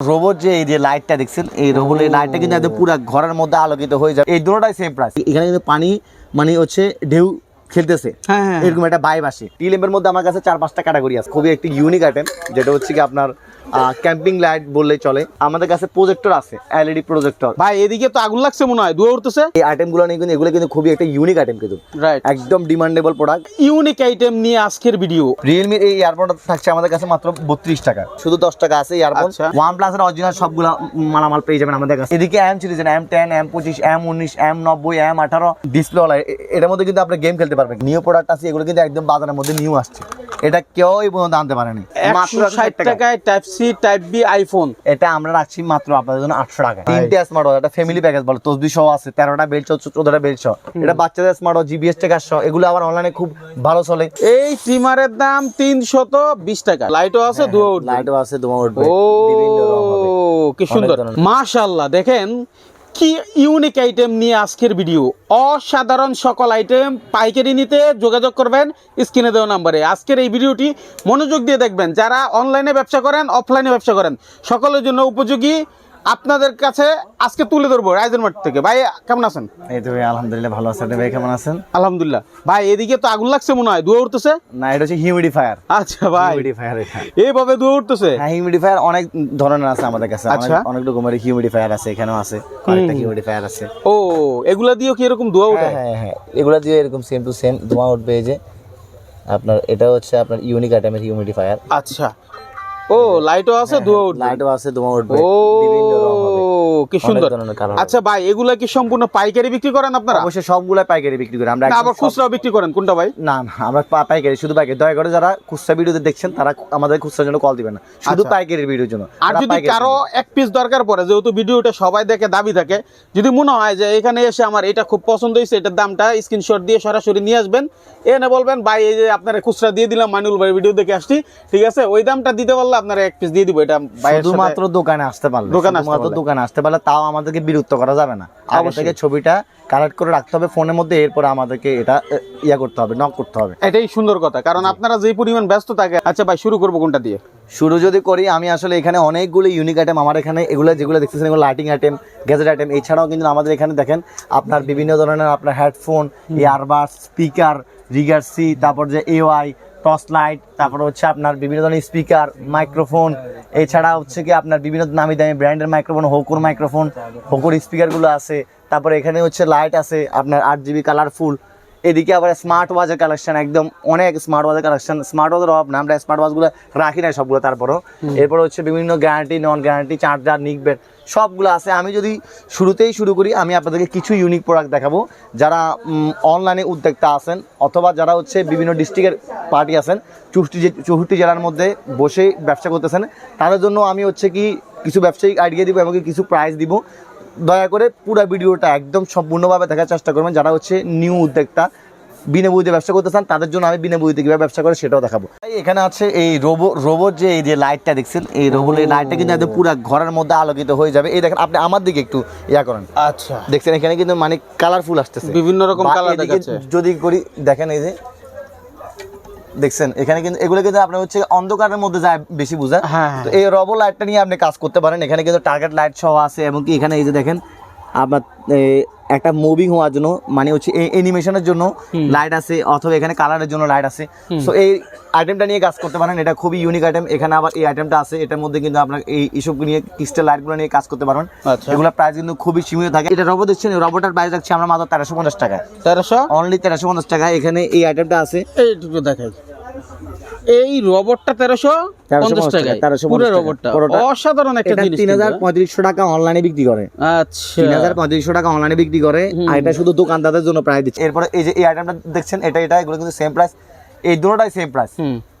Robot যে এই যে লাইটটা দেখছেন এই রোবট এই লাইটটা কিন্তু একদম পুরো ঘরের মধ্যে আলোকিত হয়ে যাবে। এই দুটোটাই সেম প্রাইস এখানে কিন্তু পানি মানে হচ্ছে ঢেউ খেলতেছে। হ্যাঁ, হ্যাঁ। এরকম একটা বাইব আসে। টি ল্যাম্পের মধ্যে আমার কাছে চার পাঁচটা ক্যাটাগরি আছে। খুবই একটি ইউনিক আইটেম যেটা হচ্ছে কি আপনার ক্যাম্পিং লাইট বললেই চলে। আমাদের কাছে প্রজেক্টর আছে এলইডি প্রজেক্টর ভাই এদিকে তো আগুন লাগছে মনে হয় দুয়ে উঠতেছে। এই আইটেমগুলো নিয়ে কিন্তু এগুলো কিন্তু খুবই একটা ইউনিক আইটেম কিন্তু। রাইট একদম ডিমান্ডেবল প্রোডাক্ট ইউনিক আইটেম নিয়ে আজকের ভিডিও রিয়েলমির এই ইয়ারফোনটা থাকছে আমাদের কাছে মাত্র বত্রিশ টাকা। শুধু দশ টাকা আছে ইয়ারফোন। ওয়ান প্লাস এর অরিজিনাল সবগুলো মালামাল পেয়ে যাবেন আমাদের কাছে। এদিকে M series M ten M পঁচিশ এম উনিশ এম নব্বই এম আঠারো। ডিসপ্লে এটার মধ্যে কিন্তু আপনি গেম খেলতে পারবেন। নিউ প্রোডাক্ট আছে এগুলো কিন্তু একদম বাজারের মধ্যে নিউ আসছে। এটা কেউ এই পর্যন্ত আনতে পারেনি। মাত্র ষাট টাকায় type C type B iPhone. এটা আমরা রাখছি মাত্র আপনাদের জন্য আটশো টাকা। তিনটে স্মার্ট ওয়াচ একটা ফ্যামিলি প্যাকেজ বলে তসবি সহ আছে তেরোটা বেল সহ চোদ্দটা বেল সহ। এটা বাচ্চাদের স্মার্ট ওয়াচ জিবিএস টেকার সহ এগুলো আবার অনলাইনে খুব ভালো চলে। এই ট্রিমারের দাম তিনশত বিশ টাকা। লাইটও আছে উঠবে। লাইটও আছে তোমার উঠবে। ও বিভিন্ন রং হবে। কি সুন্দর। মাশাল্লাহ দেখেন কি ইউনিক আইটেম নিয়ে আজকের ভিডিও অসাধারণ সকল আইটেম পাইকারি নিতে যোগাযোগ করবেন স্ক্রিনে দেওয়া নাম্বারে। আজকের এই ভিডিওটি মনোযোগ দিয়ে দেখবেন। যারা অনলাইনে ব্যবসা করেন অফলাইনে ব্যবসা করেন, সকলের জন্য উপযোগী আপনাদের কাছে আজকে তুলে ধরবো রাইজের মাঠ থেকে। ভাই কেমন আছেন? এই তো ভাই আলহামদুলিল্লাহ ভালো আছেন ভাই কেমন আছেন? আলহামদুলিল্লাহ। ভাই এদিকে তো আগুন লাগছে মনে হয়। দুয়ে উঠতেছে? না এটা হচ্ছে হিউমিডিফায়ার আচ্ছা ভাই। হিউমিডিফায়ার এটা। এইভাবে দুয়ে উঠতেছে? হ্যাঁ হিউমিডিফায়ার অনেক ধরনের আছে আমাদের কাছে। আচ্ছা। অনেক- রকমের হিউমিডিফায়ার আছে এখানেও আছে। কয়েকটা হিউমিডিফায়ার আছে। ও এগুলা দিয়েও কি এরকম ধোয়া উঠে হ্যাঁ হ্যাঁ হ্যাঁ। এগুলো দিয়ে এরকম সেম টু সেম ধোঁয়া উঠবে এই যে। আপনার এটা হচ্ছে আপনার ইউনিক আইটেমের হিউমিডিফায়ার আচ্ছা। ও লাইটও আছে ধোয়া উঠবে। লাইটও আছে ধোঁয়া উঠবে। ও বিভিন্ন রং হবে কি সুন্দর। আচ্ছা ভাই এগুলা কি সম্পূর্ণ পাইকারি বিক্রি করেন আপনারা? অবশ্যই সবগুলা পাইকারি বিক্রি করি। আমরা আবার খুচরাও বিক্রি করেন কোনটা ভাই? না না আমরা পাইকারি শুধু পাইকারি। দয়া করে যারা খুচরা ভিডিওতে দেখছেন তারা আমাদের খুচরার জন্য কল দিবেন না। শুধু আচ্ছা। পাইকারির ভিডিওর জন্য। আর যদি কারও এক পিস দরকার পড়ে যেহেতু ভিডিওটা সবাই দেখে দাবি থাকে যদি মনে হয় যে এখানে এসে আমার এটা খুব পছন্দ হয়েছে এটার দামটা স্ক্রিনশট দিয়ে সরাসরি নিয়ে আসবেন এনে বলবেন ভাই এই যে আপনারা খুচরা দিয়ে দিলাম মানুল ভাই ভিডিও দেখে আসছি ঠিক আছে? ওই দামটা দিতে পারলে আপনারা এক পিস দিয়ে দিব। এটা শুধুমাত্র দোকানে আসতে পারলে দোকানে আসতে পারলে। পারলে তাও আমাদেরকে বিরক্ত করা যাবে না। আগে থেকে ছবিটা কালেক্ট করে রাখতে হবে ফোনের মধ্যে এরপরে আমাদেরকে এটা ইয়া করতে হবে নক করতে হবে। এটাই সুন্দর কথা কারণ আপনারা যেই পরিমাণ ব্যস্ত থাকে আচ্ছা ভাই শুরু করব কোনটা দিয়ে? শুরু যদি করি আমি আসলে এখানে অনেকগুলো ইউনিক আইটেম আমার এখানে এগুলো যেগুলো দেখতেছেন এগুলো লাইটিং আইটেম গ্যাজেট আইটেম এছাড়াও কিন্তু আমাদের এখানে দেখেন আপনার বিভিন্ন ধরনের আপনার হেডফোন ইয়ারবাস স্পিকার রিগার সি তারপর যে এওয়াই টর্চ লাইট, তারপর হচ্ছে আপনার বিভিন্ন ধরনের স্পিকার, মাইক্রোফোন, এছাড়া হচ্ছে কি আপনার বিভিন্ন নামি দামি ব্র্যান্ডের মাইক্রোফোন, হোকুর মাইক্রোফোন, হোকুর স্পিকারগুলো আছে, তারপরে এখানে হচ্ছে লাইট আছে, আপনার আট জিবি কালারফুল এদিকে আবার স্মার্ট ওয়াচের কালেকশন একদম অনেক স্মার্ট ওয়াচের কালেকশন স্মার্ট ওয়াচের অভাব না আমরা স্মার্ট ওয়াচগুলো রাখি না সবগুলো তারপরও। এরপর হচ্ছে বিভিন্ন গ্যারান্টি নন গ্যারান্টি চার্জার নিকবেট সবগুলো আছে। আমি যদি শুরুতেই শুরু করি আমি আপনাদেরকে কিছু ইউনিক প্রোডাক্ট দেখাবো। যারা অনলাইনে উদ্যোক্তা আছেন অথবা যারা হচ্ছে বিভিন্ন ডিস্ট্রিক্টের পার্টি আছেন চৌষট্টি চৌষট্টি জেলার মধ্যে বসে ব্যবসা করতেছেন তাদের জন্য আমি হচ্ছে কি কিছু ব্যবসায়িক আইডিয়া দিব এবং কিছু প্রাইস দিব। দয়া করে পুরো ভিডিওটা একদম সম্পূর্ণভাবে দেখার চেষ্টা করবেন। যারা হচ্ছে নিউ উদ্যোক্তা বিনা বুঝতে ব্যবসা করতে চান তাদের জন্য আমি বিনা বুঝতে কীভাবে ব্যবসা করে সেটাও দেখাবো। এই এখানে আছে এই রোবো রোবট যে এই যে লাইটটা দেখছেন এই রোবট এই লাইটটা কিন্তু একদম পুরো ঘরের মধ্যে আলোকিত হয়ে যাবে। এই দেখেন আপনি আমার দিকে একটু ইয়া করেন। আচ্ছা। দেখছেন এখানে কিন্তু মানে কালারফুল আসতেছে। বিভিন্ন রকম কালার যদি করি দেখেন এই যে দেখছেন এখানে কিন্তু এগুলো কিন্তু আপনার হচ্ছে অন্ধকারের মধ্যে যায় বেশি বুঝা হ্যাঁ, হ্যাঁ। তো এই রব লাইটটা নিয়ে আপনি কাজ করতে পারেন এখানে কিন্তু টার্গেট লাইট সহ আছে এবং কি এখানে এই যে দেখেন আপনার একটা মুভিং হওয়ার জন্য মানে হচ্ছে অ্যানিমেশনের জন্য লাইট আছে অথবা এখানে কালারের জন্য লাইট আছে। সো এই আইটেমটা নিয়ে কাজ করতে পারেন এটা খুবই ইউনিক আইটেম এখানে আবার এই আইটেমটা আছে এটার মধ্যে কিন্তু আপনার এই এইসব নিয়ে ক্রিস্টাল লাইটগুলো নিয়ে কাজ করতে পারেন এগুলো এগুলোর প্রাইস কিন্তু খুবই সীমিত থাকে। এটা রবো দেখছেন রবোটার প্রাইস রাখছি আমরা মাত্র তেরোশো পঞ্চাশ টাকা তেরোশো? অনলি তেরোশো পঞ্চাশ টাকা এখানে এই আইটেমটা আছে। এইটুকু দেখাই। এই রবটটা তেরোশো পঞ্চাশ টাকায় পুরো রবটটা। অসাধারণ একটা জিনিস তিন হাজার পঁয়ত্রিশশো টাকা অনলাইনে বিক্রি করে। হ্যাঁ? আচ্ছা। তিন হাজার পঁয়ত্রিশশো টাকা অনলাইনে বিক্রি করে আর এটা শুধু দোকানদারদের জন্য প্রাইস দিচ্ছে। এরপরে এই যে এই আইটেমটা দেখছেন এটা এটা এগুলো কিন্তু সেম প্রাইস এই দুটোটাই সেম প্রাইস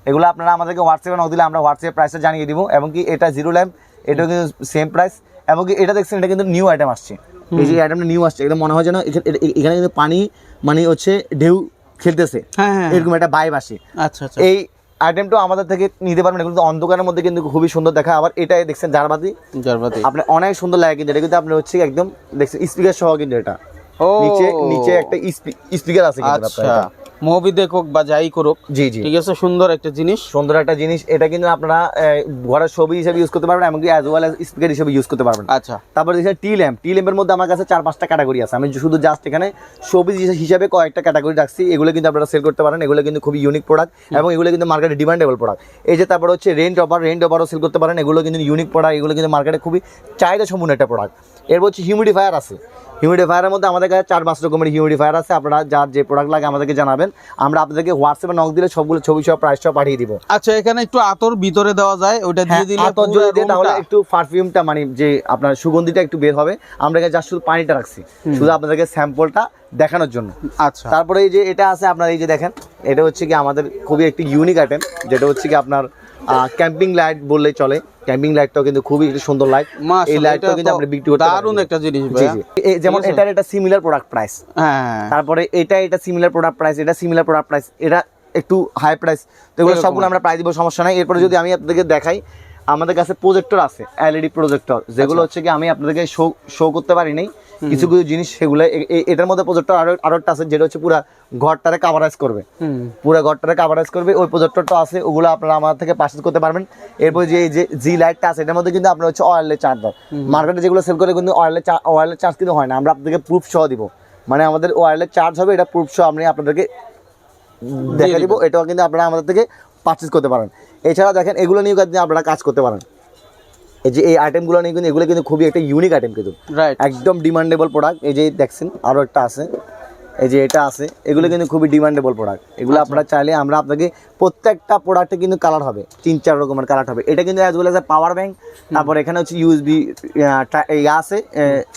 এগুলো আপনারা আমাদেরকে হোয়াটসঅ্যাপে নক দিলে আমরা হোয়াটসঅ্যাপ প্রাইসটা জানিয়ে দিব এবং কি এটা জিরো ল্যাম্প এটাও কিন্তু সেম প্রাইস এবং কি এটা দেখছেন এটা কিন্তু নিউ আইটেম আসছে। এই যে আইটেমটা নিউ আসছে এটা মনে হয় যেন এখানে কিন্তু পানি মানে হচ্ছে ঢেউ খেলতেছে। হ্যাঁ হ্যাঁ এরকম একটা বাইব আসে। আচ্ছা আচ্ছা। এই আইটেমটা আমাদের থেকে নিতে পারবেন এগুলো কিন্তু অন্ধকারের মধ্যে কিন্তু খুবই সুন্দর দেখা। আবার এটাই দেখছেন জারবাতি। জারবাতি। আপনি অনেক সুন্দর লাগে কিন্তু এটা কিন্তু আপনি হচ্ছে একদম দেখছেন স্পিকার সহ কিন্তু এটা। নিচে নিচে একটা স্পিকার আছে কিন্তু আচ্ছা। মুভি দেখুক বা যাই করুক জি জি। ঠিক আছে? সুন্দর একটা জিনিস। সুন্দর একটা জিনিস। এটা কিন্তু আপনারা ঘরের ছবি হিসেবে ইউজ করতে পারবেন এমনকি অ্যাজ ওয়েল স্পিকার হিসেবে ইউজ করতে পারবেন। আচ্ছা। তারপরে দেখছেন টি ল্যাম্প টি ল্যাম্পের মধ্যে আমার কাছে চার পাঁচটা ক্যাটাগরি আছে। আমি শুধু জাস্ট এখানে ছবি হিসাবে কয়েকটা ক্যাটাগরি রাখছি। এগুলো কিন্তু আপনারা সেল করতে পারেন। এগুলো কিন্তু খুবই ইউনিক প্রোডাক্ট এবং এগুলো কিন্তু মার্কেটে ডিমান্ডেবল প্রোডাক্ট এই যে তারপর হচ্ছে রেঞ্জ অফার রেঞ্জ অফারও সেল করতে পারেন। এগুলো কিন্তু ইউনিক প্রোডাক্ট এগুলো কিন্তু মার্কেটে খুবই চাহিদা সম্পূর্ণ একটা প্রোডাক্ট এরপর হচ্ছে হিউমিডিফায়ার আছে। হিউমিডিফায়ারের মধ্যে আমাদের কাছে চার পাঁচ রকমের হিউমিডিফায়ার আছে। আপনারা যার যে প্রোডাক্ট লাগে আমাদেরকে জানাবেন। আমরা আপনাদেরকে হোয়াটসঅ্যাপে নক দিলে সবগুলো ছবি সব প্রাইস সহ পাঠিয়ে দিব। আচ্ছা এখানে একটু আতর ভিতরে দেওয়া যায় ওটা দিয়ে দিলে হ্যাঁ, আতর যদি দিয়ে তাহলে একটু পারফিউমটা মানে যে আপনার সুগন্ধিটা একটু বের হবে। আমরা এখানে জাস্ট শুধু পানিটা রাখছি। শুধু আপনাদেরকে স্যাম্পলটা দেখানোর জন্য। আচ্ছা। তারপরে এই যে এটা আছে আপনার এই যে দেখেন এটা হচ্ছে কি আমাদের খুবই একটি ইউনিক আইটেম যেটা হচ্ছে কি আপনার ক্যাম্পিং লাইট বললে চলে। ক্যাম্পিং লাইটটাও কিন্তু খুবই সুন্দর লাইট এই লাইটটাও কিন্তু আমরা বিক্রি করতে দারুণ। একটা জিনিস যেমন? এটার এটা সিমিলার প্রোডাক্ট প্রাইস হ্যাঁ তারপরে এটা এটা সিমিলার প্রোডাক্ট প্রাইস এটা সিমিলার প্রোডাক্ট প্রাইস এটা একটু হাই প্রাইস তো এগুলো সবগুলো আমরা প্রাইস দিব সমস্যা নাই। এরপরে যদি আমি আপনাদেরকে দেখাই আমাদের কাছে প্রজেক্টর আছে এলইডি প্রজেক্টর যেগুলো হচ্ছে কি আমি আপনাদেরকে শো শো করতে পারি নাই। কিছু কিছু জিনিস সেগুলো এটার মধ্যে প্রজেক্টর আরও আরও একটা আছে যেটা হচ্ছে পুরো ঘরটারে কাভারাইজ করবে। পুরো ঘরটারে কাভারাইজ করবে ওই প্রজেক্টরটা আছে ওগুলো আপনারা আমার থেকে পারচেজ করতে পারবেন। এরপর যে যে জি লাইটটা আছে এটার মধ্যে কিন্তু আপনার হচ্ছে অয়েলের চার্জার মার্কেটে যেগুলো সেল করে কিন্তু অয়েলের অয়েলের চার্জ কিন্তু হয় না। আমরা আপনাদেরকে প্রুফ সহ দিব। মানে আমাদের অয়েলের চার্জ হবে এটা প্রুফ সহ আমি আপনাদেরকে দেখা দিব। এটাও কিন্তু আপনারা আমাদের থেকে পারচেজ করতে পারেন। এছাড়া দেখেন এগুলো নিয়েও কিন্তু আপনারা কাজ করতে পারেন। এই যে এই আইটেমগুলো নিয়ে কিন্তু এগুলো কিন্তু খুবই একটা ইউনিক আইটেম কিন্তু। রাইট একদম ডিমান্ডেবল প্রোডাক্ট এই যে দেখছেন আরও একটা আছে। এই যে এটা আছে এগুলো কিন্তু খুবই ডিমান্ডেবল প্রোডাক্ট এগুলো আপনারা চাইলে আমরা আপনাকে প্রত্যেকটা প্রোডাক্টে কিন্তু কালার হবে তিন চার রকমের কালার হবে। এটা কিন্তু as well as power bank তারপর এখানে হচ্ছে ইউএসবি আছে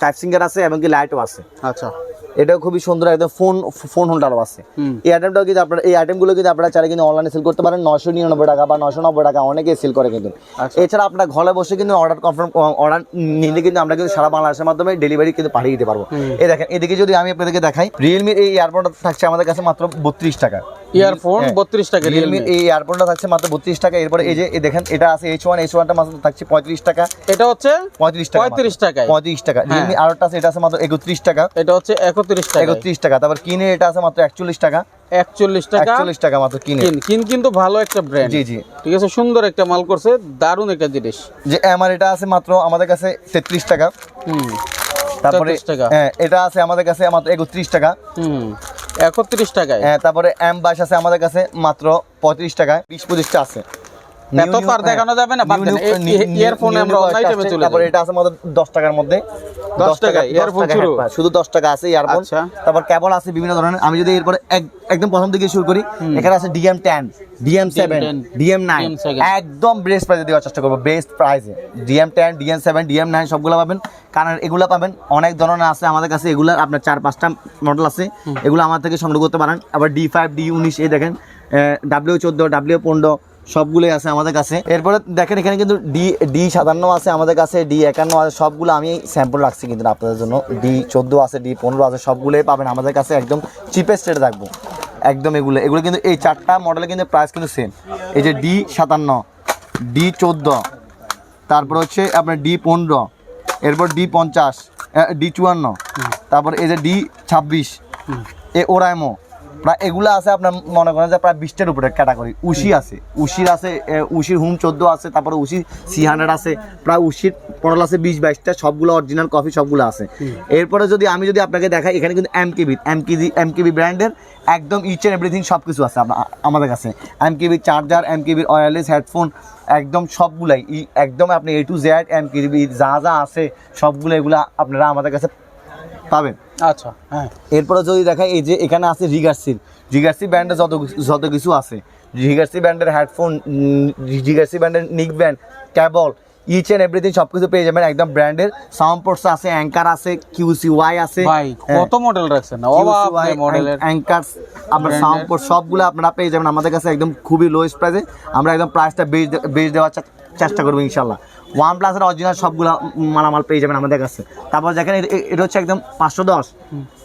টাইপ সিঙ্গার আছে এবং কি লাইটও আছে। আচ্ছা। এটাও খুবই সুন্দর একদম ফোন ফোন হোল্ডারও আছে। এই আইটেমটাও কিন্তু আপনারা এই আইটেমগুলো কিন্তু আপনারা চাইলে কিন্তু অনলাইনে সেল করতে পারেন। নশো নিরানব্বই টাকা বা নশো নব্বই টাকা অনেকেই সেল করে কিন্তু। আচ্ছা। এছাড়া আপনার ঘরে বসে কিন্তু অর্ডার কনফার্ম অর্ডার নিলে কিন্তু আমরা কিন্তু সারা বাংলাদেশের মাধ্যমে ডেলিভারি কিন্তু পাঠিয়ে দিতে পারব। এই দেখেন এদিকে যদি আমি আপনাদেরকে দেখাই রিয়েলমির এই ইয়ারফোনটা থাকছে আমাদের কাছে মাত্র বত্রিশ টাকা। ইয়ারফোন হ্যাঁ। বত্রিশ টাকা রিয়েলমির এই ইয়ারফোনটা থাকছে মাত্র বত্রিশ টাকা। এরপরে এই যে দেখেন এটা আছে এইচ ওয়ান এইচ ওয়ানটা মাত্র থাকছে পঁয়ত্রিশ টাকা। এটা হচ্ছে পঁয়ত্রিশ টাকা। 35 টাকায়। পঁয়ত্রিশ টাকা। রিয়েলমি আরেকটা আছে এটা আছে মাত্র একত্রিশ টাকা। এটা হচ্ছে একত্রিশ টাকা একত্রিশ টাকা তারপর কিনে এটা আছে মাত্র একচল্লিশ টাকা। একচল্লিশ টাকা। একচল্লিশ টাকা মাত্র কিনে। কিন কিন কিন্তু ভালো একটা ব্র্যান্ড জি জি। ঠিক আছে সুন্দর একটা মাল করছে দারুণ একটা জিনিস। যে আমার এটা আছে মাত্র আমাদের কাছে তেত্রিশ টাকা। হুম। তারপরে হ্যাঁ এটা আছে আমাদের কাছে মাত্র একত্রিশ টাকা। হুম। একত্রিশ টাকায়। হ্যাঁ তারপরে এম বাইশ আছে আমাদের কাছে মাত্র পঁয়ত্রিশ টাকা বিশ পঁচিশটা আছে। এত তো আর দেখানো যাবে না, earphone আমরা item চলে তারপরে। এটা আছে আমাদের দশ টাকার মধ্যে। 10 টাকায়, 10 earphone টাকা, শুরু? হ্যাঁ, শুধু দশ টাকা আছে ইয়ারফোন আচ্ছা। তারপর কেবল আছে বিভিন্ন ধরনের। আমি যদি এরপরে একদম প্রথম থেকে শুরু করি এখানে আছে DM ten DM DM nine একদম বেস্ট প্রাইসে দেওয়ার চেষ্টা করব বেস্ট প্রাইসে DM ten DM seven DM nine সবগুলো পাবেন। কারণ এগুলো পাবেন অনেক ধরনের আছে আমাদের কাছে। এগুলো আপনার চার পাঁচটা মডেল আছে। এগুলো আমার থেকে সংগ্রহ করতে পারেন। আবার ডি ফাইভ ডি উনিশ এই দেখেন ডাব্লিউ চোদ্দ ডাব্লিউ পনেরো সবগুলোই আছে আমাদের কাছে। এরপরে দেখেন এখানে কিন্তু ডি ডি সাতান্ন আছে আমাদের কাছে ডি একান্ন আছে সবগুলো আমি স্যাম্পল রাখছি কিন্তু আপনাদের জন্য। ডি চোদ্দ আছে ডি পনেরো আছে সবগুলোই পাবেন আমাদের কাছে একদম চিপেস্ট রেটে রাখব একদম এগুলো এগুলো কিন্তু এই চারটা মডেলের কিন্তু প্রাইস কিন্তু সেম এই যে ডি সাতান্ন ডি চোদ্দ তারপর হচ্ছে আপনার ডি পনেরো এরপর ডি পঞ্চাশ ডি চুয়ান্ন তারপর এই যে ডি ছাব্বিশ এ ওরাইমো প্রায় এগুলো আছে আপনার মনে করেন যে প্রায় বিশটার উপরে ক্যাটাগরি উশি আছে। উশির আছে উশির হুম চোদ্দ আছে তারপরে উশি সি হান্ড্রেড আছে। প্রায় উশির মডেল আছে বিশ বাইশটা সবগুলো অরিজিনাল কফি সবগুলো আছে। এরপরে যদি আমি যদি আপনাকে দেখাই এখানে কিন্তু M KB M KB M KB ব্র্যান্ডের একদম ইচ অ্যান্ড এভরিথিং সব কিছু আছে আমাদের কাছে। এম কেবি চার্জার এম কেবির ওয়্যারলেস হেডফোন একদম সবগুলাই। ই- একদম আপনি A to Z M KB যা যা আছে সবগুলো এগুলো আপনারা আমাদের কাছে পাবেন। আচ্ছা হ্যাঁ। এরপরে যদি দেখা এই যে এখানে আছে রিগার্সির রিগার্সি ব্র্যান্ডের যত যত কিছু আছে রিগার্সি ব্র্যান্ডের হেডফোন রিগার্সি ব্র্যান্ডের neckband cable each and everything সব কিছু পেয়ে যাবেন। একদম ব্র্যান্ডের সাউন্ড পোর্টস আছে অ্যাঙ্কার আছে কিউসি ওয়াই আছে ভাই কত মডেল রাখছেন? না অবাক মডেলের অ্যাঙ্কার আপনার সাউন্ড। পোর্ট সবগুলো আপনারা পেয়ে যাবেন। আমাদের কাছে একদম খুবই লোয়েস্ট প্রাইসে আমরা একদম প্রাইসটা বেশ বেশ দেওয়ার চেষ্টা করব ইনশাল্লাহ ওয়ান প্লাসের অরিজিনাল সবগুলো মালামাল পেয়ে যাবেন আমাদের কাছে। তারপর দেখেন এটা হচ্ছে একদম পাঁচশো দশ।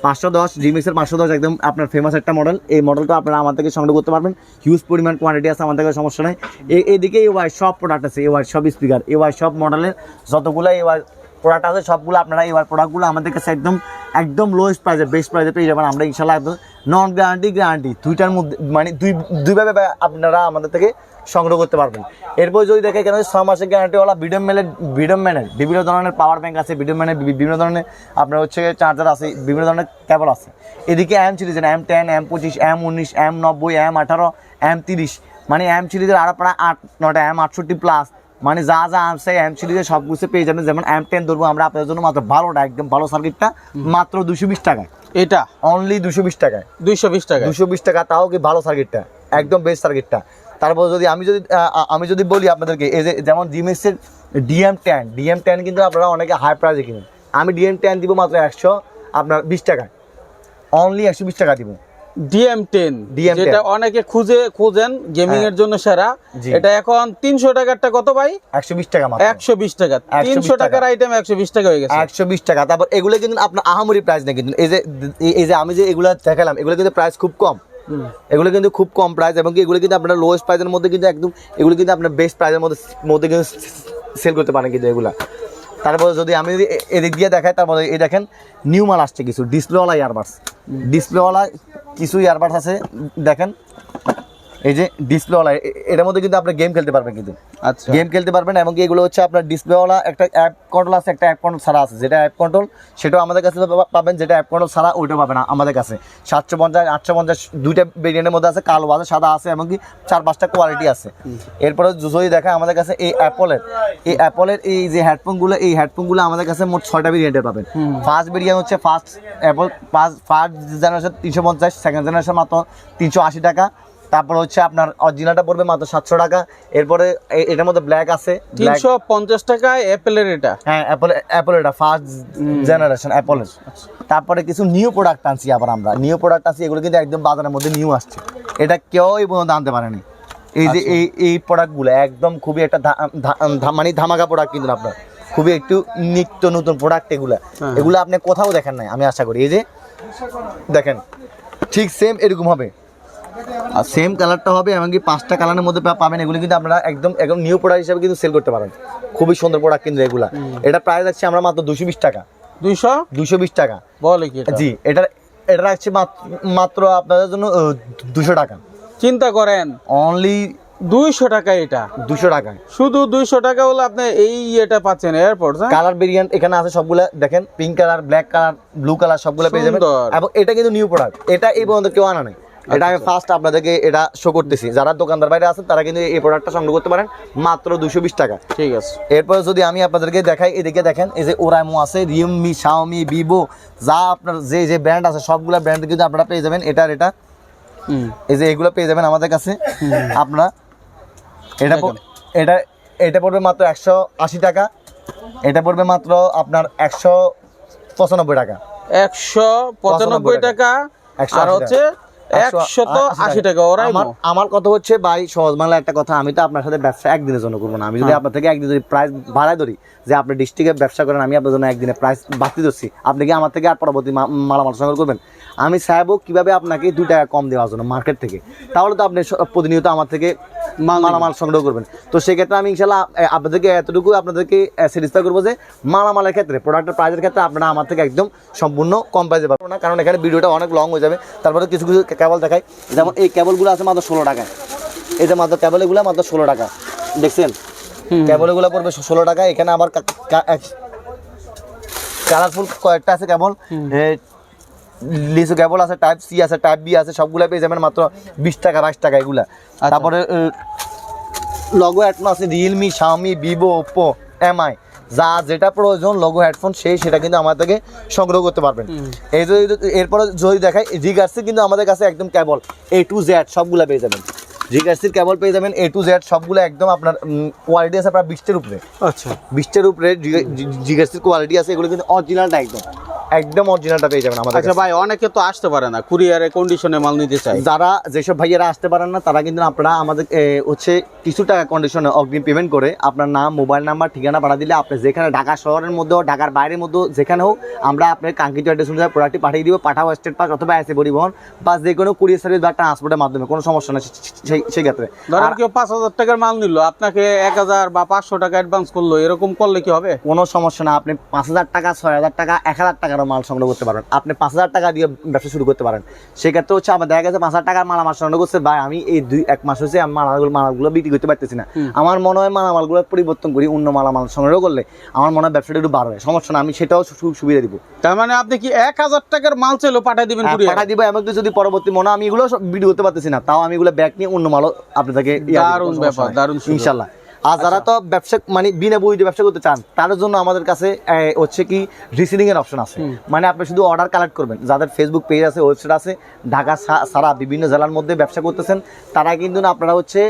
পাঁচশো দশ রিমিক্সের পাঁচশো দশ একদম আপনার ফেমাস একটা মডেল এই মডেলটা আপনারা আমার থেকে সংগ্রহ করতে পারবেন। হিউজ পরিমাণ কোয়ান্টিটি আছে আমাদের কাছে সমস্যা নেই। এ- এদিকে এ ওয়াই সব প্রোডাক্ট আছে এ ওয়াই সব স্পিকার এ ওয়াই সব মডেলের যতগুলো এ ওয়াই প্রোডাক্ট আছে সবগুলো আপনারা এবার প্রোডাক্টগুলো আমাদের কাছে একদম একদম লোয়েস্ট প্রাইসে বেস্ট প্রাইসে পেয়ে যাবেন। আমরা ইনশাল্লাহ একদম নন গ্যারান্টি গ্যারান্টি দুইটার মধ্যে মানে দুই দুইভাবে আপনারা আমাদের থেকে সংগ্রহ করতে পারবেন। এরপর যদি দেখে কেন ছয় মাসের গ্যারান্টিওয়ালা ভিডিও ম্যানের ভিডিও ম্যানের বিভিন্ন ধরনের পাওয়ার ব্যাঙ্ক আছে ভিডিও ম্যানের বিভিন্ন ধরনের আপনার হচ্ছে চার্জার আছে বিভিন্ন ধরনের কেবল আছে। এদিকে এম সিরিজের এম টেন এম পঁচিশ এম উনিশ এম নব্বই এম আঠারো এম তিরিশ মানে এম সিরিজের আরও প্রায় আট নটা এম আটষট্টি প্লাস মানে যা যা আছে এম সিরিজের সব কিছু পেয়ে যাবেন। যেমন এম টেন ধরবো আমরা আপনাদের জন্য মাত্র ভালোটা একদম ভালো সার্কিটটা মাত্র দুশো বিশ টাকায়। এটা? অনলি দুশো বিশ টাকায়। দুশো বিশ টাকা দুশো বিশ টাকা তাও কি ভালো সার্কিটটা একদম বেস্ট সার্কিটটা তারপর যদি আমি যদি আমি যদি বলি আপনাদেরকে এই যে যেমন জিমেক্সের ডিএম টেন ডিএম টেন কিন্তু আপনারা অনেকে হাই প্রাইসে কিনেন। আমি ডিএম টেন দিব মাত্র একশো আপনার বিশ টাকায়। অনলি একশো বিশ টাকা দিব। ডিএম টেন DM10 যেটা অনেকে খুঁজে খুঁজেন গেমিং এর জন্য সেরা। এটা এখন তিনশো টাকারটা কত ভাই? একশো বিশ টাকা মাত্র। একশো বিশ টাকা। তিনশো টাকার আইটেম একশো বিশ টাকা হয়ে গেছে। একশো বিশ টাকা। তারপর এগুলো কিন্তু আপনার আহামরি প্রাইস না কিন্তু। এই যে এই যে আমি যে এগুলো দেখালাম এগুলো কিন্তু প্রাইস খুব কম। এগুলো কিন্তু খুব কম প্রাইস এবং কি এগুলো কিন্তু আপনার লোয়েস্ট প্রাইসের মধ্যে কিন্তু একদম এগুলো কিন্তু আপনার বেস্ট প্রাইসের মধ্যে মধ্যে কিন্তু সেল করতে পারেন কিন্তু এগুলো। তারপরে যদি আমি এদিক দিয়ে দেখাই তারপরে এই দেখেন নিউ মাল আসছে কিছু ডিসপ্লেওয়ালা ইয়ারবাডস ডিসপ্লেওয়ালা কিছু ইয়ারবাডস আছে দেখেন। এই যে ডিসপ্লেওয়ালা এটার মধ্যে কিন্তু আপনি গেম খেলতে পারবেন কিন্তু। আচ্ছা। গেম খেলতে পারবেন এবং এগুলো হচ্ছে আপনার ডিসপ্লেওয়ালা একটা অ্যাপ কন্ট্রোল আছে একটা অ্যাপ কন্ট্রোল ছাড়া আছে। যেটা অ্যাপ কন্ট্রোল সেটাও আমাদের কাছে পাবেন যেটা অ্যাপ কন্ট্রোল ছাড়া ওইটাও পাবেন আমাদের কাছে। সাতশো পঞ্চাশ আটশো পঞ্চাশ দুইটা ভেরিয়েন্টের মধ্যে আছে কালো আছে সাদা আছে এবং কি চার পাঁচটা কোয়ালিটি আছে। এরপরে যদি দেখা আমাদের কাছে এই অ্যাপলের এই অ্যাপলের এই যে হেডফোনগুলো এই হেডফোনগুলো আমাদের কাছে মোট ছয়টা ভেরিয়েন্টের পাবেন। ফার্স্ট ভেরিয়েন্ট হচ্ছে first Apple first first generation তিনশো পঞ্চাশ সেকেন্ড জেনারেশন মাত্র তিনশো আশি টাকা। তারপর হচ্ছে আপনার অরিজিনালটা পড়বে মাত্র সাতশো টাকা। এরপরে এটার মধ্যে ব্ল্যাক আছে। তিনশো পঞ্চাশ টাকায় অ্যাপেলের এটা। হ্যাঁ অ্যাপল অ্যাপল এটা ফার্স্ট জেনারেশন অ্যাপলের তারপরে কিছু নিউ প্রোডাক্ট আনছি আবার আমরা। নিউ প্রোডাক্ট আনছি এগুলো কিন্তু একদম বাজারের মধ্যে নিউ আসছে। এটা কেউ এই পর্যন্ত আনতে পারেনি। এই যে এই এই প্রোডাক্টগুলো একদম খুবই একটা মানে ধামাকা প্রোডাক্ট কিন্তু আপনার। খুবই একটু নিত্য নতুন প্রোডাক্ট এগুলা। হ্যাঁ। এগুলো আপনি কোথাও দেখেন নাই আমি আশা করি। এই যে দেখেন ঠিক সেম এরকম হবে। আর সেম কালারটা হবে এমনকি পাঁচটা কালারের মধ্যে পাবেন এগুলো কিন্তু আপনারা একদম একদম নিউ প্রোডাক্ট হিসেবে কিন্তু সেল করতে পারেন। খুবই সুন্দর প্রোডাক্ট কিন্তু এগুলা। এটা প্রাইস রাখছি আমরা মাত্র দুশো বিশ টাকা। দুইশো? দুশো বিশ টাকা। বলে কি জি এটা এটা রাখছি মাত্র- মাত্র আপনাদের জন্য দুশো টাকা। চিন্তা করেন অনলি দুইশো টাকা এটা। দুশো টাকা। শুধু দুইশো টাকা হলে আপনি এই এটা পাচ্ছেন এয়ারপোর্ট কালার ভেরিয়েন্ট এখানে আছে সবগুলো দেখেন pink colour black colour blue colour সবগুলো পেয়ে যাবেন। এবং এটা কিন্তু নিউ প্রোডাক্ট এটা এই পর্যন্ত কেউ আনা নেই। এটা আমি ফার্স্ট আপনাদেরকে এটা শো করতেছি। যারা দোকানদার বাইরে আছেন তারা কিন্তু এই প্রোডাক্টটা সংগ্রহ করতে পারেন মাত্র দুশো বিশ টাকা। ঠিক আছে। এরপরে যদি আমি আপনাদেরকে দেখাই এদিকে দেখেন এই যে ওরাইমো আছে রিয়েলমি শাওমি ভিভো যা আপনার যে যে ব্র্যান্ড আছে সবগুলা ব্র্যান্ড কিন্তু আপনারা পেয়ে যাবেন। এটার এটা। এই যে এগুলো পেয়ে যাবেন আমাদের কাছে। আপনারা এটা এটা এটা পড়বে মাত্র একশো আশি টাকা। এটা পড়বে মাত্র আপনার একশো পঁচানব্বই টাকা। একশো পঁচানব্বই টাকা। একশো আর হচ্ছে টাকা। আমার আমার কথা হচ্ছে ভাই সহজ বাংলা একটা কথা আমি তো আপনার সাথে ব্যবসা একদিনের জন্য করব না। আমি যদি আপনার থেকে একদিন যদি প্রাইস ভাড়ায় ধরি যে আপনি ডিস্ট্রিক্টে ব্যবসা করেন আমি আপনার জন্য একদিনে প্রাইস বাড়তি ধরছি আপনি কি আমার থেকে আর পরবর্তী মালামাল সংগ্রহ করবেন? আমি চাইব কীভাবে আপনাকে দু টাকা কম দেওয়ার জন্য মার্কেট থেকে। তাহলে তো আপনি প্রতিনিয়ত আমার থেকে মাল মালামাল সংগ্রহ করবেন। তো সেক্ষেত্রে আমি ইনশাল্লাহ আপনাদেরকে এতটুকু আপনাদেরকে স্যাটিসফাই করব যে মালামালের ক্ষেত্রে প্রোডাক্টের প্রাইসের ক্ষেত্রে আপনারা আমার থেকে একদম সম্পূর্ণ কম প্রাইসে পারব না কারণ এখানে ভিডিওটা অনেক লং হয়ে যাবে। তারপরে কিছু কিছু কেবল দেখাই। যেমন এই কেবলগুলো আছে মাত্র ষোলো টাকায়। এই যে মাত্র কেবল এগুলো মাত্র ষোলো টাকা। দেখছেন? কেবল এগুলো পড়বে ষোলো টাকা এখানে আবার কালারফুল কয়েকটা আছে কেবল লিচু কেবল আছে টাইপ সি আছে টাইপ বি আছে সবগুলো পেয়ে যাবেন মাত্র বিশ টাকা বাইশ টাকা এগুলা। তারপরে লগো হেডফোন আছে Realme Xiaomi Vivo Oppo Mi যা যেটা প্রয়োজন লগো হেডফোন সেই সেটা কিন্তু আমার থেকে সংগ্রহ করতে পারবেন। এই যদি এরপরে যদি দেখাই জিগার্সি কিন্তু আমাদের কাছে একদম কেবল এ টু জেড সবগুলো পেয়ে যাবেন। জিগার্সির কেবল পেয়ে যাবেন এ টু জেড সবগুলো একদম আপনার কোয়ালিটি আছে আপনার বিশটার উপরে। আচ্ছা। বিশটার উপরে জিগার্সির কোয়ালিটি আছে এগুলো কিন্তু অরিজিনালটা একদম। একদম অরিজিনালটা পেয়ে যাবেন আমাদের আচ্ছা ভাই অনেকে তো আসতে পারে না কুরিয়ারে কন্ডিশনে মাল নিতে চাই যারা যেসব ভাইয়েরা আসতে পারেন না তারা কিন্তু আপনারা আমাদের হচ্ছে কিছু টাকা কন্ডিশনে অগ্রিম পেমেন্ট করে আপনার নাম মোবাইল নাম্বার ঠিকানা পাঠা দিলে আপনি যেখানে ঢাকা শহরের মধ্যে হোক ঢাকার বাইরের মধ্যে যেখানে হোক আমরা আপনার কাঙ্ক্ষিত অ্যাড্রেস অনুযায়ী প্রোডাক্টটি পাঠিয়ে দিব পাঠাও স্টেট পাস অথবা এসে পরিবহন বা যে কোনো কুরিয়ার সার্ভিস বা ট্রান্সপোর্টের মাধ্যমে কোনো সমস্যা নেই সেই সেই ক্ষেত্রে। ধরেন কেউ পাঁচ হাজার টাকার মাল নিল আপনাকে এক হাজার বা পাঁচশো টাকা অ্যাডভান্স করল এরকম করলে কি হবে? কোনো সমস্যা না আপনি পাঁচ হাজার টাকা ছয় হাজার টাকা এক হাজার টাকা টাকারও মাল সংগ্রহ করতে পারবেন। আপনি পাঁচ হাজার টাকা দিয়ে ব্যবসা শুরু করতে পারেন। সেক্ষেত্রে হচ্ছে আমার দেখা গেছে পাঁচ হাজার টাকার মাল আমার সংগ্রহ করছে। ভাই আমি এই দুই এক মাস হচ্ছে আমি মালামাল মালামালগুলো বিক্রি করতে পারতেছি না। আমার মনে হয় মালামালগুলো পরিবর্তন করি অন্য মালামাল সংগ্রহ করলে আমার মনে হয় ব্যবসাটা একটু বাড়বে। সমস্যা না আমি সেটাও সুবিধা দিব। তার মানে আপনি কি এক হাজার টাকার মাল চাইলেও পাঠিয়ে দিবেন হ্যাঁ, পাঠাই দিব এমন যদি পরবর্তী মনে হয় আমি এগুলো ভিডিও করতে পারতেছি না তাও আমি এগুলো ব্যাগ নিয়ে অন্য মালও আপনাদেরকে দারুণ ব্যাপার, দারুণ ইনশাল্লাহ। আর যারা তো ব্যবসা মানে বিনা বইতে ব্যবসা করতে চান তার জন্য আমাদের কাছে হচ্ছে কি রিসিলিং এর অপশন আছে। মানে আপনি শুধু অর্ডার কালেক্ট করবেন। যাদের ফেসবুক পেজ আছে ওয়েবসাইট আছে ঢাকা সারা বিভিন্ন জেলার মধ্যে ব্যবসা করতেছেন তারা কিন্তু না আপনারা হচ্ছে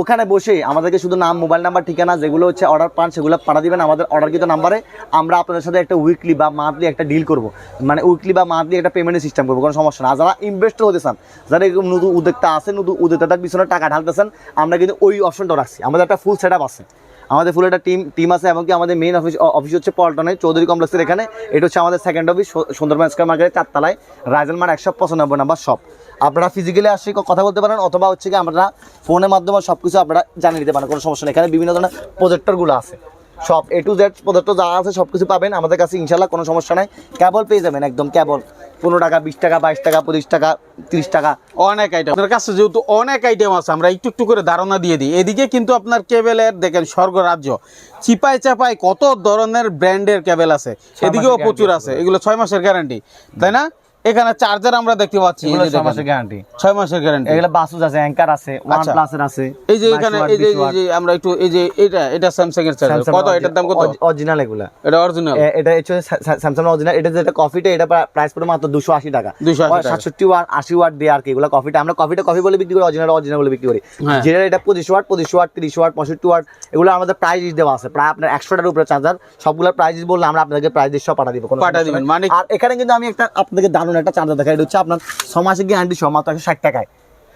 ওখানে বসে আমাদেরকে শুধু নাম, মোবাইল নাম্বার, ঠিকানা যেগুলো হচ্ছে অর্ডার পান, সেগুলো পাঠা দিবেন আমাদের অর্ডারকৃত নাম্বারে। আমরা আপনাদের সাথে একটা উইকলি বা মান্থলি একটা ডিল করব। মানে উইকলি বা মান্থলি একটা পেমেন্টের সিস্টেম করব, কোনো সমস্যা না। যারা ইনভেস্টর হতে চান, যারা এরকম নতুন উদ্যোক্তা আছে নতুন উদ্যোক্তার পিছনে টাকা ঢালতেছেন, আমরা কিন্তু ওই অপশনটা রাখছি। আমাদের একটা ফুল সেট আছে। আমাদের ফুল একটা টিম টিম আছে, এবং কি আমাদের মেইন অফিস অফিস হচ্ছে পল্টনে, চৌধুরী কমপ্লেক্সের এখানে। এটা হচ্ছে আমাদের সেকেন্ড অফিস সুন্দরবন স্কোয়ার মার্কেটের চারতলায়। রাইজেল মার্ট একশো পঁচানব্বই নাম্বার শপ আপনারা ফিজিক্যালি আসে কথা বলতে পারেন অথবা হচ্ছে কি আমরা ফোনের মাধ্যমে সব কিছু আপনারা জানিয়ে দিতে পারেন কোনো সমস্যা নেই। এখানে বিভিন্ন ধরনের প্রজেক্টরগুলো আছে। সব এ টু জেড প্রজেক্টর যা আছে সব কিছু পাবেন। আমাদের কাছে ইনশাল্লাহ কোনো সমস্যা নাই। কেবল পেয়ে যাবেন একদম কেবল পনেরো টাকা বিশ টাকা বাইশ টাকা পঁচিশ টাকা তিরিশ টাকা। অনেক আইটেম আপনার কাছে যেহেতু অনেক আইটেম আছে আমরা একটু একটু করে ধারণা দিয়ে দিই। এদিকে কিন্তু আপনার কেবেলের দেখেন স্বর্গরাজ্য। চিপাই চাপাই কত ধরনের ব্র্যান্ডের কেবেল আছে। এদিকেও প্রচুর আছে। এগুলো ছয় মাসের গ্যারান্টি তাই না? এখানে চার্জার আমরা দেখতে পাচ্ছি ছয় মাসের গ্যারান্টি ছয় মাসের গ্যারান্টি এগুলো বাসুস আছে অ্যাঙ্কার আছে ওয়ান আচ্ছা। প্লাসের আছে এই যে এখানে এই যে এই যে আমরা একটু এই যে এটা এটা স্যামসাং এর চার্জার কত? এটার দাম কত? অরিজিনাল এগুলা। এটা অরিজিনাল এটা হচ্ছে স্যামসাং অরিজিনাল এটা যেটা কফিটা এটা প্রাইস পড়ে মাত্র দুশো আশি টাকা। 280 টাকা। সাতষট্টি ওয়াট আশি ওয়াট দিয়ে আর কি এগুলো কফিটা আমরা কফিটা কফি বলে বিক্রি করি অরিজিনাল অরিজিনাল বলে বিক্রি করি। হ্যাঁ। যেটা এটা পঁচিশ ওয়াট পঁচিশ ওয়াট তিরিশ ওয়াট পঁয়ষট্টি ওয়াট এগুলো আমাদের প্রাইস দেওয়া আছে। প্রায় আপনার একশোটার উপরে চার্জার সবগুলোর প্রাইস বললে আমরা আপনাদেরকে প্রাইস সব পাঠা দিব দিবেন, মানে- আর এখানে কিন্তু আমি একটা আপনাদেরকে দারুণ একটা চার্জার দেখা এটা হচ্ছে আপনার ছ মাসে গ্যারান্টি ছ মাত্র একশো ষাট টাকায়।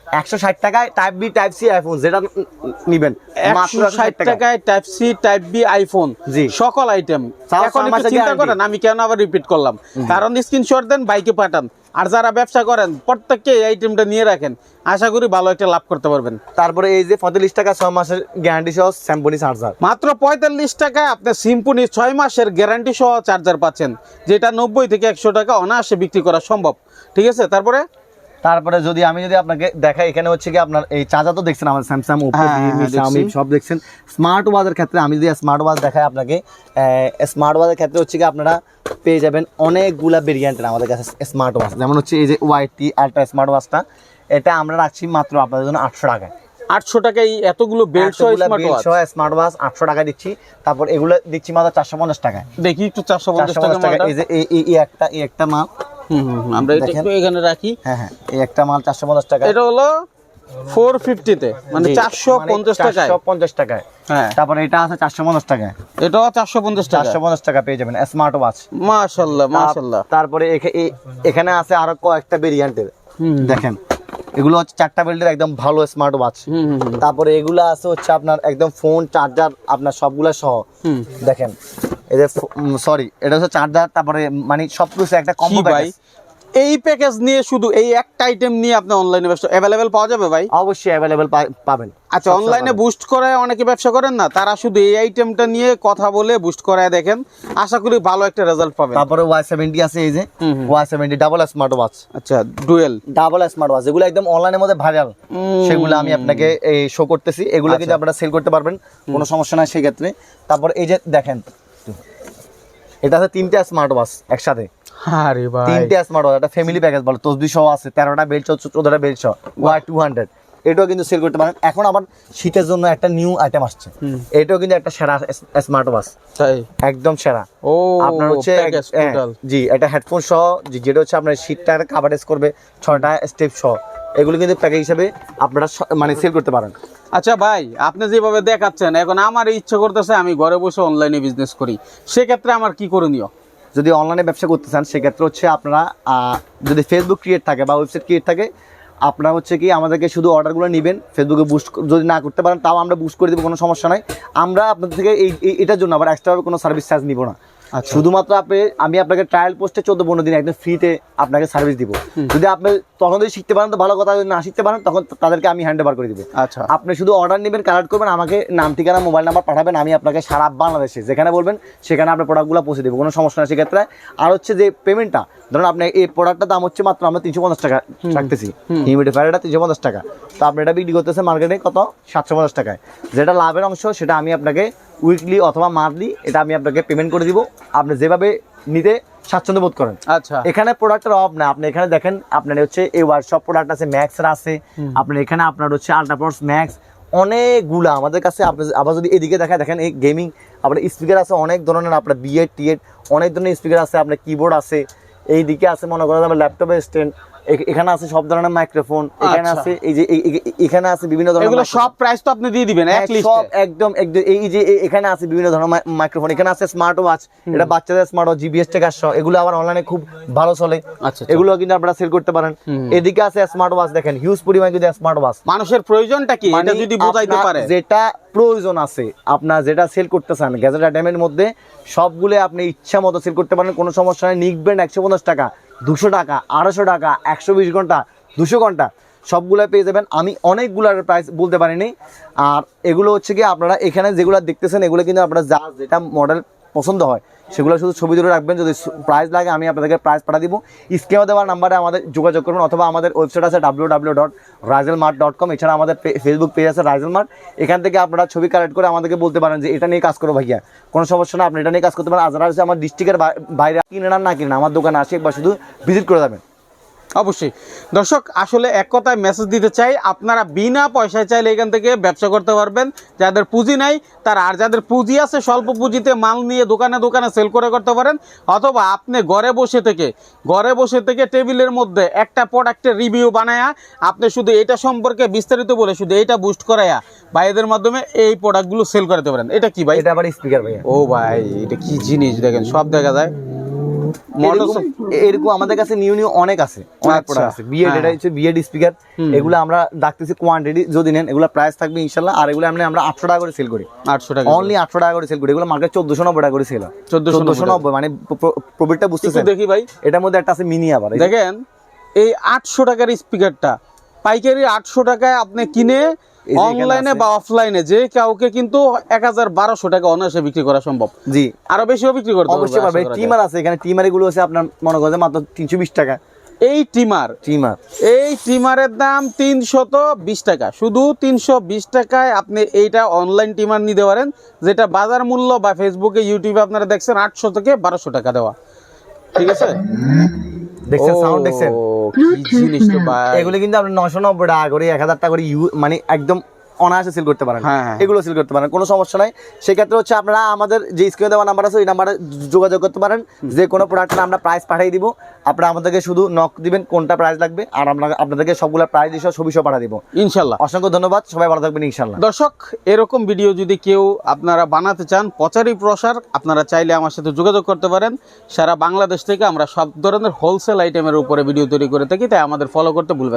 একশো ষাট টাকায় type B type C iPhone যেটা নিবেন। মাত্র একশো ষাট টাকায়। Type C type B iPhone জি। সকল আইটেম এখন চিন্তা করেন আমি কেন আবার রিপিট করলাম? কারণ স্ক্রিনশট দেন বাইকে পাঠান। আর যারা ব্যবসা করেন প্রত্যেককে এই আইটেমটা নিয়ে রাখেন। আশা করি ভালো একটা লাভ করতে পারবেন। তারপরে এই যে পঁয়তাল্লিশ টাকা ছয় মাসের গ্যারান্টি সহ স্যাম্পনি চার্জার মাত্র পঁয়তাল্লিশ টাকায় আপনি সিম্পনি ছয় মাসের গ্যারান্টি সহ চার্জার পাচ্ছেন যেটা নব্বই থেকে একশো টাকা অনায়াসে বিক্রি করা সম্ভব। ঠিক আছে? তারপরে তারপরে যদি আমি যদি আপনাকে দেখাই এখানে হচ্ছে কি আপনার এই চার্জার তো দেখছেন আমাদের স্যামসাং ওপো রিয়েলমি সব দেখছেন। স্মার্ট ওয়াচের ক্ষেত্রে আমি যদি স্মার্ট ওয়াচ দেখাই আপনাকে স্মার্ট ওয়াচের ক্ষেত্রে হচ্ছে কি আপনারা পেয়ে যাবেন অনেকগুলা ভেরিয়েন্টের আমাদের কাছে স্মার্ট ওয়াচ যেমন হচ্ছে এই যে ওয়াইটি আলট্রা স্মার্ট ওয়াচটা এটা আমরা রাখছি মাত্র আপনাদের জন্য আটশো টাকায়। আটশো টাকায় এতগুলো বেল্ট স্মার্ট ওয়াচ আটশো টাকা দিচ্ছি। তারপর এগুলো দিচ্ছি মাত্র চারশো পঞ্চাশ টাকায়। দেখি একটু চারশো পঞ্চাশ টাকা। এই যে এই- একটা এই একটা মাল। আমরা এটা একটু এখানে রাখি। হ্যাঁ হ্যাঁ এই একটা মাল চারশো পঞ্চাশ টাকা এটা হলো ফোর ফিফটিতে মানে চারশো পঞ্চাশ টাকায়। চারশো পঞ্চাশ টাকায়। হ্যাঁ। তারপরে এটা আছে চারশো পঞ্চাশ টাকায়। এটাও চারশো পঞ্চাশ টাকা চারশো পঞ্চাশ টাকা পেয়ে যাবেন স্মার্ট ওয়াচ মাশাল্লাহ মাশাল্লাহ। তারপরে এখানে আছে আরও কয়েকটা ভেরিয়েন্টের। দেখেন এগুলো হচ্ছে চারটা বেল্টের একদম ভালো স্মার্ট ওয়াচ। তারপরে এগুলো আছে হচ্ছে আপনার একদম ফোন চার্জার আপনার সবগুলা সহ। দেখেন যে সরি এটা হচ্ছে চার্জার তারপরে মানে সবকিছু একটা কি কম্বো ভাই এই প্যাকেজ নিয়ে শুধু এই একটা আইটেম নিয়ে আপনি অনলাইনে ব্যবসা অ্যাভেলেবেল পাওয়া যাবে ভাই? অবশ্যই অ্যাভেলেবেল পাবেন। আচ্ছা অনলাইনে বুস্ট করে অনেকে ব্যবসা করেন না? তারা শুধু এই আইটেমটা নিয়ে কথা বলে বুস্ট করায় দেখেন। আশা করি ভালো একটা রেজাল্ট পাবেন। তারপরে ওয়াই সেভেন্টি আছে এই যে। Y seventy double smart watch আচ্ছা ডুয়েল ডাবল স্মার্ট ওয়াচ যেগুলো একদম অনলাইনের মধ্যে ভাইরাল সেগুলো আমি আপনাকে এই শো করতেছি। এগুলো আচ্ছা। কিন্তু আপনারা সেল করতে পারবেন কোনো সমস্যা নাই সেই ক্ষেত্রে তারপর এই যে দেখেন এটা আছে তিনটা স্মার্ট ওয়াচ একসাথে। আরে ভাই। তিনটা স্মার্ট ওয়াচ একটা ফ্যামিলি প্যাকেজ বলো আছে তেরোটা বেল্ট চোদ্দটা বেল্ট সহ ওয়াই টু হান্ড্রেড। এটাও কিন্তু সেল করতে পারেন। এখন আবার শীতের জন্য একটা নিউ আইটেম আসছে। এটাও কিন্তু একটা সেরা স্মার্ট ওয়াচ তাই? একদম সেরা। ও আপনার হচ্ছে হ্যাঁ, জি এটা হেডফোন সহ যেটা হচ্ছে আপনার শীতটা কাভারেজ করবে ছয়টা স্টেপ সহ। এগুলো কিন্তু প্যাকেজ হিসেবে আপনারা মানে সেল করতে পারেন। আচ্ছা ভাই, আপনি যেভাবে দেখাচ্ছেন, এখন আমার ইচ্ছা করতেছে আমি ঘরে বসে অনলাইনে বিজনেস করি। সেক্ষেত্রে আমার কি করণীয়? যদি অনলাইনে ব্যবসা করতে চান, সেক্ষেত্রে হচ্ছে আপনারা যদি ফেসবুক ক্রিয়েট থাকে বা ওয়েবসাইট ক্রিয়েট থাকে, আপনারা হচ্ছে কি আমাদেরকে শুধু অর্ডারগুলো নেবেন ফেসবুকে বুস্ট যদি না করতে পারেন, তাও আমরা বুস্ট করে দেবো, কোনো সমস্যা নাই। আমরা আপনাদের থেকে এই এটার জন্য আবার এক্সট্রা কোনো সার্ভিস চার্জ নিব না। শুধুমাত্র আপনি আমি আপনাকে ট্রায়াল পোস্টে চোদ্দ পনেরো দিন একদম ফ্রিতে আপনাকে সার্ভিস দিব। যদি আপনি তখন যদি শিখতে পারেন তো ভালো কথা যদি না শিখতে পারেন তখন তাদেরকে আমি হ্যান্ড ওভার করে দিব। আচ্ছা। আপনি শুধু অর্ডার নেবেন কালেক্ট করবেন আমাকে নাম ঠিকানা মোবাইল নাম্বার পাঠাবেন আমি আপনাকে সারা বাংলাদেশে যেখানে বলবেন সেখানে আপনার প্রোডাক্টগুলো পৌঁছে দেবো কোনো সমস্যা নেই সেক্ষেত্রে। আর হচ্ছে যে পেমেন্টটা ধরুন আপনি এই প্রোডাক্টটার দাম হচ্ছে মাত্র আমরা তিনশো পঞ্চাশ টাকা রাখতেছি। হিউমিডিফায়ারটা তিনশো পঞ্চাশ টাকা। তো আপনি এটা বিক্রি করতেছেন মার্কেটে কত? সাতশো পঞ্চাশ টাকায়। যেটা লাভের অংশ সেটা আমি আপনাকে উইকলি অথবা মান্থলি এটা আমি আপনাকে পেমেন্ট করে দিব। আপনি যেভাবে নিতে স্বাচ্ছন্দ্য বোধ করেন। আচ্ছা। এখানে প্রোডাক্টের অভাব না আপনি এখানে দেখেন আপনার হচ্ছে এই ওয়ার্কশপ প্রোডাক্ট আছে ম্যাক্সের আছে। আপনার এখানে আপনার হচ্ছে আল্ট্রাপোর্স ম্যাক্স অনেকগুলা। আমাদের কাছে আপনি আবার যদি এদিকে দেখা দেখেন এই গেমিং আপনার স্পিকার আছে অনেক ধরনের আপনার বিএড টিএড অনেক ধরনের স্পিকার আছে আপনার কিবোর্ড আছে। এই দিকে আছে মনে করেন আপনার ল্যাপটপের স্ট্যান্ড এখানে আছে সব ধরনের মাইক্রোফোন এখানে আচ্ছা। আছে এই যে এখানে আছে বিভিন্ন ধরনের এগুলো সব প্রাইস তো আপনি দিয়ে দিবেন এক হ্যাঁ, সব একদম একদম এই যে এখানে আছে বিভিন্ন ধরনের মাইক্রোফোন এখানে আছে স্মার্ট ওয়াচ এটা বাচ্চাদের স্মার্ট ওয়াচ জিবিএস আসছে এগুলো আবার অনলাইনে খুব ভালো চলে। আচ্ছা, আচ্ছা। এগুলো কিন্তু আপনারা সেল করতে পারেন। এদিকে আছে স্মার্ট ওয়াচ দেখেন হিউজ পরিমাণে কিন্তু স্মার্ট ওয়াচ মানুষের প্রয়োজনটা কি? এটা যদি বোঝাইতে পারে। যেটা প্রয়োজন আছে আপনার যেটা সেল করতে চান গ্যাজেট আইটেমের মধ্যে সবগুলো আপনি ইচ্ছা মতো সেল করতে পারেন কোনো সমস্যা নেই একশো পঞ্চাশ টাকা। দুশো টাকা, আড়াইশো টাকা, একশো বিশ ঘণ্টা, দুশো ঘণ্টা সবগুলো পেয়ে যাবেন। আমি অনেকগুলার প্রাইস বলতে পারিনি। আর এগুলো হচ্ছে কি আপনারা এখানে যেগুলো দেখতেছেন, এগুলো কিন্তু আপনারা যা যেটা মডেল পছন্দ হয়। সেগুলো শুধু ছবি তুলে রাখবেন, যদি প্রাইস লাগে, আমি আপনাদেরকে প্রাইস পাঠা দিব। স্ক্রিনে দেওয়ার নাম্বারে আমাদের যোগাযোগ করবেন, অথবা আমাদের ওয়েবসাইট আছে W W dot Raizel mart dot com এছাড়া আমাদের ফেসবুক পেজ আছে রাইজেল মার্ট এখান থেকে আপনারা ছবি কালেক্ট করে আমাদেরকে বলতে পারেন যে, এটা নিয়ে কাজ করো ভাইয়া। কোনো সমস্যা না আপনি এটা নিয়ে কাজ করতে পারেন। আজ আমার ডিস্ট্রিক্টের বাইরে কিনে আর না কিনে আমার দোকানে আসে একবার শুধু ভিজিট করে যাবেন। অবশ্যই। দর্শক আসলে এক কথায় মেসেজ দিতে চাই আপনারা বিনা পয়সায় চাইলে এখান থেকে ব্যবসা করতে পারবেন। যাদের পুঁজি নাই তারা আর যাদের পুঁজি আছে স্বল্প পুঁজিতে মাল নিয়ে দোকানে দোকানে সেল করে করতে পারেন। অথবা আপনি ঘরে বসে থেকে ঘরে বসে থেকে টেবিলের মধ্যে একটা প্রোডাক্টের রিভিউ বানায়া আপনি শুধু এটা সম্পর্কে বিস্তারিত বলে শুধু এটা বুস্ট করায়া ভাইদের মাধ্যমে এই প্রোডাক্টগুলো সেল করাতে পারেন। এটা কি ভাই? এটা আবার স্পিকার ভাইয়া। ও ভাই এটা কি জিনিস দেখেন সব দেখা যায়। এরকম আমাদের কাছে নিউ নিউ অনেক আছে অনেক আচ্ছা, প্রোডাক্ট আছে। বিএড হ্যাঁ। এটা হচ্ছে বিএড স্পিকার এগুলো আমরা ডাকতেছি কোয়ান্টিটি যদি নেন এগুলো প্রাইস থাকবে ইনশাল্লাহ আর এগুলো আমরা আমরা আটশো টাকা করে সেল করি। আটশো টাকা অনলি আটশো টাকা করে সেল করি এগুলো মার্কেট চোদ্দশো নব্বই টাকা করে সেল হয়। 1490 চোদ্দশো নব্বই মানে প্রফিটটা একটু বুঝতেছেন? দেখি ভাই। এটার মধ্যে একটা আছে মিনি আবার দেখেন এই আটশো টাকার স্পিকারটা পাইকারি আটশো টাকায় আপনি কিনে অনলাইনে বা অফলাইনে যে কাউকে কিন্তু এক হাজার বারোশো টাকা অনায়াসে বিক্রি করা সম্ভব। জি। আরও বেশিও বিক্রি করতে অবশ্যই পারবে টিমার আছে এখানে টিমার এগুলো আছে আপনার মনে করেন মাত্র তিনশো বিশ টাকা। এই টিমার টিমার। এই টিমারের দাম তিনশত বিশ টাকা। শুধু তিনশো বিশ টাকায় আপনি এইটা অনলাইন টিমার নিতে পারেন যেটা বাজার মূল্য বা ফেসবুকে ইউটিউবে আপনারা দেখছেন আটশো থেকে বারোশো টাকা দেওয়া। ঠিক আছে? দেখছেন সাউন্ড দেখছেন ও, কি জিনিস তো ভাই। এগুলো কিন্তু আপনি নশো নব্বই টাকা করে এক হাজার টাকা করে ইউ মানে একদম অনায়াসে সেল করতে পারেন। হ্যাঁ, হ্যাঁ। এগুলো সেল করতে পারেন কোনো সমস্যা নাই। সেক্ষেত্রে হচ্ছে আপনারা আমাদের যে স্ক্রিনে দেওয়া নাম্বার আছে ওই নাম্বারে যোগাযোগ করতে পারেন। যে কোনো প্রোডাক্টের আমরা প্রাইস পাঠিয়ে দিব। আপনারা আমাদেরকে শুধু নক দিবেন কোনটা প্রাইস লাগবে আর আমরা আপনাদেরকে সবগুলো প্রাইস দিয়ে ছবি সহ পাঠিয়ে দিব। ইনশাল্লাহ। অসংখ্য ধন্যবাদ সবাই ভালো থাকবেন ইনশাল্লাহ। দর্শক এরকম ভিডিও যদি কেউ আপনারা বানাতে চান প্রচারই প্রসার আপনারা চাইলে আমার সাথে যোগাযোগ করতে পারেন। সারা বাংলাদেশ থেকে আমরা সব ধরনের হোলসেল আইটেমের উপরে ভিডিও তৈরি করে থাকি তাই আমাদের ফলো করতে ভুলবেন।